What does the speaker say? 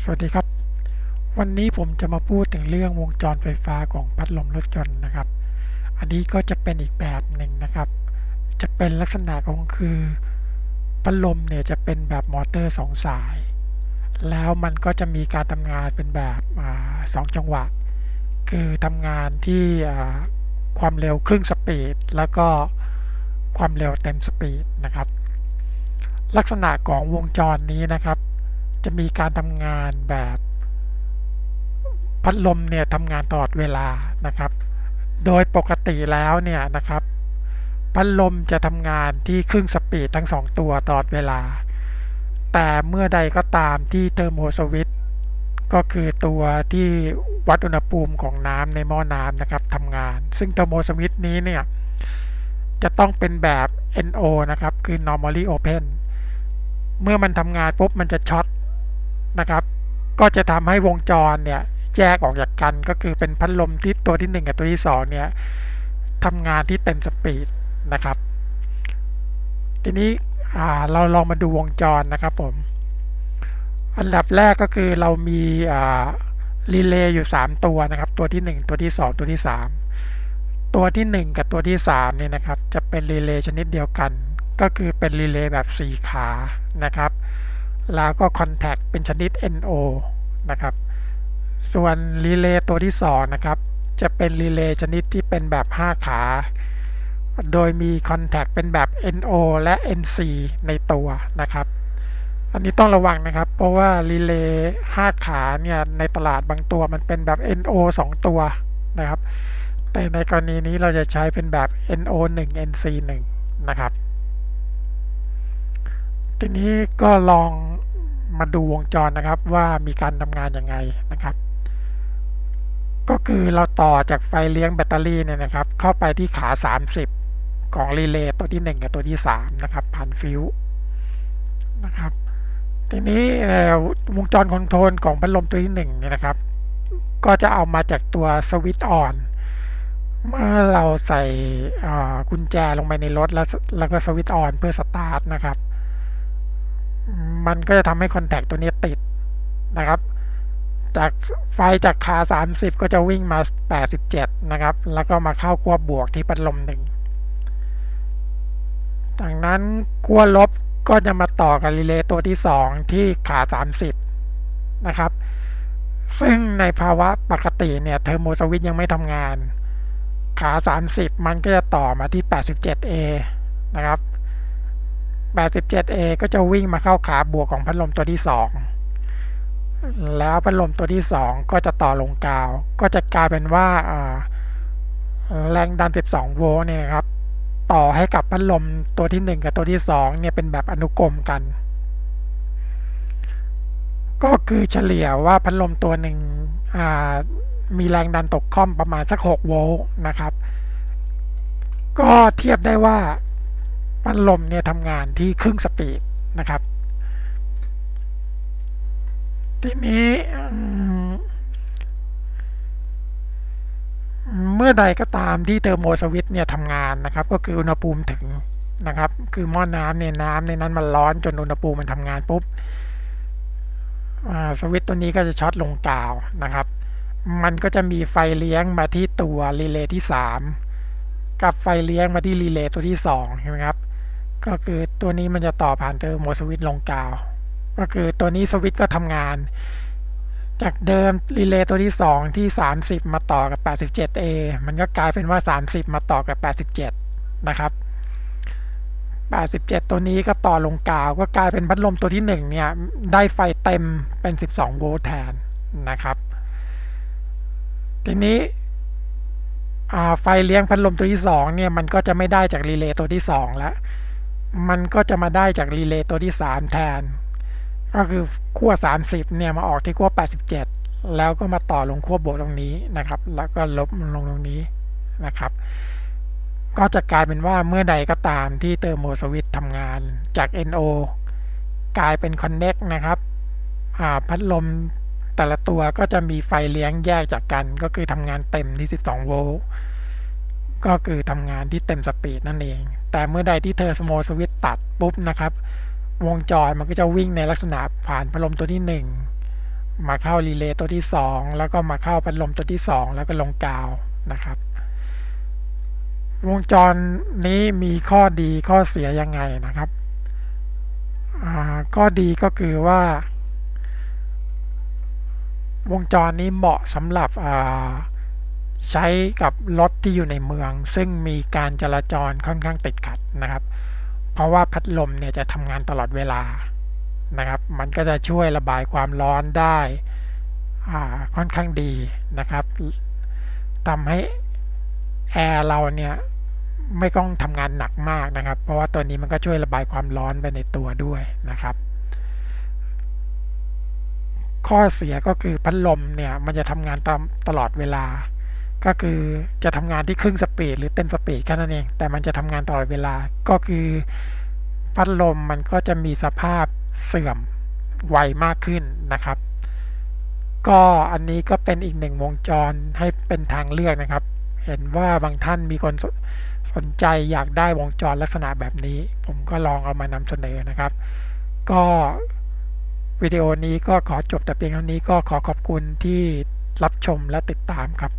สวัสดีครับ วันนี้ผมจะมาพูดถึงเรื่องวงจรไฟฟ้าของพัดลมรถยนต์นะครับ อันนี้ก็จะเป็นอีกแบบหนึ่งนะครับ จะเป็นลักษณะของคือพัดลมเนี่ยจะเป็นแบบมอเตอร์สองสาย แล้วมันก็จะมีการทำงานเป็นแบบอสองจังหวะ คือทำงานที่ความเร็วครึ่งสปีดแล้วก็ความเร็วเต็มสปีดนะครับ ลักษณะของวงจรนี้นะครับ จะมีการทำงานแบบพัดลมเนี่ยทำงานตลอดเวลานะครับ โดยปกติแล้วเนี่ยนะครับพัดลมจะทำงานที่ครึ่งสปีดทั้งสองตัวตลอดเวลา แต่เมื่อใดก็ตามที่เทอร์โมสวิตช์ก็คือตัวที่วัดอุณหภูมิของน้ำในหม้อน้ำนะครับทำงาน ซึ่งเทอร์โมสวิตช์นี้เนี่ยจะต้องเป็นแบบ NO นะครับ คือ normally open เมื่อมันทำงานปุ๊บมันจะช็อต นะครับ ก็จะทำให้วงจรเนี่ยแยกออกจากกันก็คือเป็นพัดลมที่ตัวที่ 1 กับตัวที่ 2 เนี่ยทำงานที่เต็มสปีดนะครับ ทีนี้เราลองมาดูวงจรนะครับผม อันดับแรกก็คือเรามีรีเลย์อยู่ 3 ตัวนะครับ ตัวที่ 1 ตัวที่ 2 ตัวที่ 3 ตัวที่ 1 กับตัวที่3เนี่ยนะครับ จะเป็นรีเลย์ชนิดเดียวกัน ก็คือเป็นรีเลย์แบบ 4 ขานะครับ แล้วก็คอนแทคเป็นชนิด NO นะครับ ส่วนรีเลย์ตัวที่ 2 นะครับ จะเป็นรีเลย์ชนิดที่เป็นแบบ 5 ขา โดยมีคอนแทคเป็นแบบ NO และ NC ในตัวนะครับ อันนี้ต้องระวังนะครับ เพราะว่ารีเลย์5ขาเนี่ยในตลาดบางตัวมันเป็นแบบ NO 2 ตัวนะครับ แต่ในกรณีนี้เราจะใช้เป็นแบบ NO 1 NC 1นะครับทีนี้ก็ลอง มาดูวงจรนะครับว่ามีการทำงานยังไงนะครับ ก็คือเราต่อจากไฟเลี้ยงแบตเตอรี่เนี่ยนะครับ เข้าไปที่ขา 30 ของรีเลย์ตัวที่ 1 กับตัวที่ 3 นะครับ ผ่านฟิวนะครับทีนี้วงจรคอนโทรลของพัดลมตัวที่1เนี่ยนะครับ ก็จะเอามาจากตัวสวิตช์ออนเมื่อเราใส่กุญแจลงไปในรถแล้วแล้วก็สวิตช์ออนเพื่อสตาร์ทนะครับ มันก็จะทำให้คอนแทคตัวนี้ติดนะครับ จากไฟจากคา 30 ก็จะวิ่งมา 87 นะครับ แล้วก็มาเข้าขั้วบวกที่พัดลมหนึ่งจากนั้นขั้วลบก็จะมาต่อกับรีเลย์ตัวที่ 2 ที่ขา 30 นะครับ ซึ่งในภาวะปกติเนี่ยเทอร์โมสวิตช์ยังไม่ทำงาน ขา 30 มันก็จะต่อมาที่ 87A นะครับ 87A ก็จะวิ่งมาเข้าขาบวกของพัดลมตัวที่ 2 แล้วพัดลมตัวที่ 2 ก็จะต่อลงกาว ก็จะกลายเป็นว่าแรงดัน 12 โวลต์เนี่ยนะครับ ต่อให้กับพัดลมตัวที่ 1 กับตัวที่ 2 เนี่ยเป็นแบบอนุกรมกัน ก็คือเฉลี่ยว่าพัดลมตัวหนึ่งมีแรงดันตกค่อมประมาณสัก 6 โวลต์นะครับ ก็เทียบได้ว่า พัดลมเนี่ยทำงานที่ครึ่งสปีดนะครับ ทีนี้เมื่อใดก็ตามที่เทอร์โมสวิตเนี่ยทำงานนะครับ ก็คืออุณหภูมิถึงนะครับ คือหม้อน้ำเนี่ยน้ำในนั้นมันร้อนจนอุณหภูมิมันทำงานปุ๊บสวิตตัวนี้ก็จะช็อตลงกาวนะครับ มันก็จะมีไฟเลี้ยงมาที่ตัวรีเลย์ที่ 3 กับไฟเลี้ยงมาที่รีเลย์ตัวที่2ใช่ไหมครับ ก็คือตัวนี้มันจะต่อผ่านเทอร์โมสวิตลงกาว ก็คือตัวนี้สวิตก็ทำงาน จากเดิมรีเลย์ตัวที่ 2 ที่ 30 มาต่อกับ 87A มันก็กลายเป็นว่า 30 มาต่อกับ 87 นะครับ 87 ตัวนี้ก็ต่อลงกาว ก็กลายเป็นพัดลมตัวที่ 1 เนี่ย ได้ไฟเต็มเป็น 12 โวลต์แทนนะครับ ทีนี้ไฟเลี้ยงพัดลมตัวที่2เนี่ยมันก็จะไม่ได้จากรีเลย์ตัวที่2แล้ว มันก็จะมาได้จากรีเลย์ตัวที่ 3 แทน ก็คือขั้ว 30 เนี่ยมาออกที่ขั้ว 87 แล้วก็มาต่อลงขั้วบวกตรงนี้นะครับ แล้วก็ลบลงตรงนี้นะครับ ก็จะกลายเป็นว่าเมื่อใดก็ตามที่เทอร์โมสวิตทำงานจาก NO กลายเป็น Connect นะครับพัดลมแต่ละตัวก็จะมีไฟเลี้ยงแยกจากกัน ก็คือทำงานเต็มที่ 12 โวลต์ก็คือทำงานที่เต็มสปีดนั่นเอง แต่เมื่อใดที่เทอร์โมสวิตตัดปุ๊บนะครับ วงจรมันก็จะวิ่งในลักษณะผ่านพัดลมตัวที่มาเข้ารีเลย์ตัวที่ 2 แล้วก็มาเข้าพัดลมตัวที่ 2 แล้วก็ลงกาวนะครับ วงจรนี้มีข้อดีข้อเสียยังไงนะครับข้อดีก็คือว่า วงจรนี้เหมาะสำหรับอ่า ใช้กับรถที่อยู่ในเมือง ซึ่งมีการจราจรค่อนข้างติดขัดนะครับ เพราะว่าพัดลมเนี่ยจะทำงานตลอดเวลานะครับ มันก็จะช่วยระบายความร้อนได้ค่อนข้างดีนะครับทำให้แอร์เราเนี่ยไม่ต้องทำงานหนักมากนะครับ เพราะว่าตัวนี้มันก็ช่วยระบายความร้อนไปในตัวด้วยนะครับ ข้อเสียก็คือพัดลมเนี่ยมันจะทำงานตตลอดเวลา ก็คือจะทำงานที่ครึ่งสปีดหรือเต็มสปีดแค่นั้นเอง แต่มันจะทำงานตลอดเวลาก็คือพัดลมมันก็จะมีสภาพเสื่อมไวมากขึ้นนะครับ ก็อันนี้ก็เป็นอีกหนึ่งวงจรให้เป็นทางเลือกนะครับ เห็นว่าบางท่านมีคนสสนใจอยากได้วงจรลักษณะแบบนี้ ผมก็ลองเอามานำเสนอนะครับ ก็วิดีโอนี้ก็ขอจบแต่เพียงเท่านี้ก็ขอขอบคุณที่รับชมและติดตามครับ